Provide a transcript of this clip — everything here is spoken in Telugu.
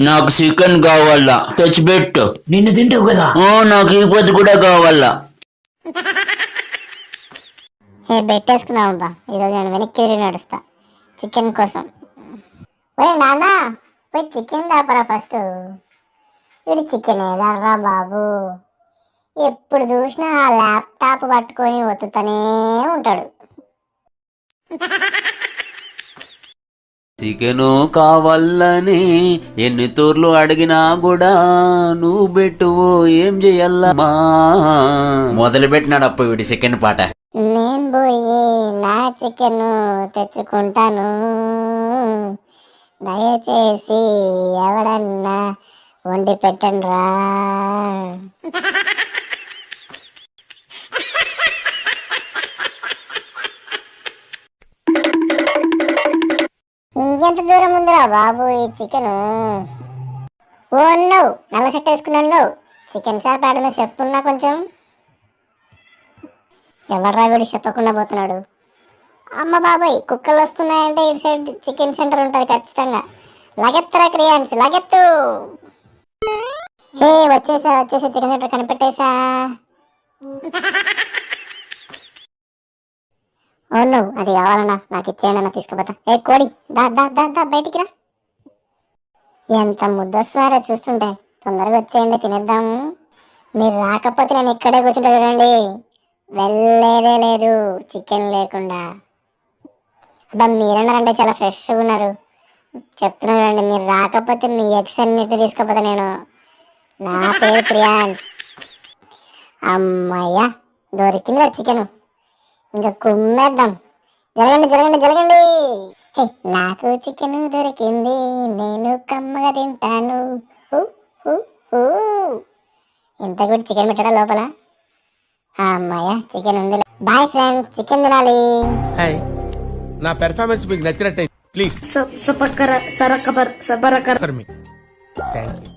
నాకు చికెన్ కావాలా తెచ్చిపెట్టు. నిన్ను తింటావు కదా? ఓ నాకు ఈ పొద్దు కూడా కావాలా. ఏ పెట్టేసుకుందాం బా ఈరోజు నేను వెనక్కి తిరిగి నడుస్తా. చికెన్ కోసం. ఒరే నాన్న పోయి చికెన్ దాపరా ఫస్ట్. వీడు చికెన్ ఏదారా బాబు. ఎప్పుడు చూసినా ఆ ల్యాప్టాప్ పట్టుకొని ఒత్తుతూనే ఉంటాడు. చికెను కావాలని ఎన్ని తూర్లు అడిగినా కూడా నువ్వు పెట్టువు ఏం చెయ్యాలా మొదలు పెట్టినాడు అప్పు వీడి చికెన్ పాట. నేను పోయి నా చికెన్ తెచ్చుకుంటాను. దయచేసి ఎవడన్నా వండి పెట్టండి రా ఎంత దూరం ఉందిరా బాబు ఈ చికెన్ ఓ అన్నావు. నల్ల సెట్ వేసుకున్నాను చికెన్ షాప్ ఆడలో చెప్పున్నా కొంచెం. ఎవర్రా వీడు చెప్పకుండా పోతున్నాడు? అమ్మ బాబాయ్ కుక్కలు వస్తున్నాయంటే ఇటు సైడ్ చికెన్ సెంటర్ ఉంటుంది ఖచ్చితంగా. లగెత్తరా క్రియాన్స్ లగెత్తు. హే వచ్చేసా వచ్చేసా చికెన్ సెంటర్ కనిపెట్టేసా. ఓ అది కావాలన్నా నాకు ఇచ్చేయండి అన్న తీసుకుపోతా. ఏ కోడి దా దా దా దా బయటికి రా. ఎంత ముద్దొస్తున్నారో చూస్తుంటే తొందరగా వచ్చేయండి తినేద్దాం. మీరు రాకపోతే నేను ఇక్కడే కూర్చుంటా చూడండి. వెళ్ళేదే లేదు చికెన్ లేకుండా. అబ్బా మీరన్నారంటే చాలా ఫ్రెష్గా ఉన్నారు. చెప్తున్నానండి మీరు రాకపోతే మీ ఎగ్స్ అన్నిటి తీసుకుపోతా నేను. నా పేరు ప్రియాన్స్ అమ్మయ్యా దొరికింది చికెను. ఇంకా కుమ్మేద్దాం. జరగండి జరగండి జరగండి. నాకు చికెన్ దొరికింది నేను కమ్మగా తింటాను. ఇంత కూడా చికెన్ పెట్టడా లోపల? అమ్మాయ చికెన్ ఉంది. బాయ్ ఫ్రెండ్ చికెన్ తినాలి. హాయ్. నా పెర్ఫార్మెన్స్ మీకు నచ్చినట్టయితే ప్లీజ్. సరకబర్ సబరకర ఫర్ మీ థ్యాంక్ యూ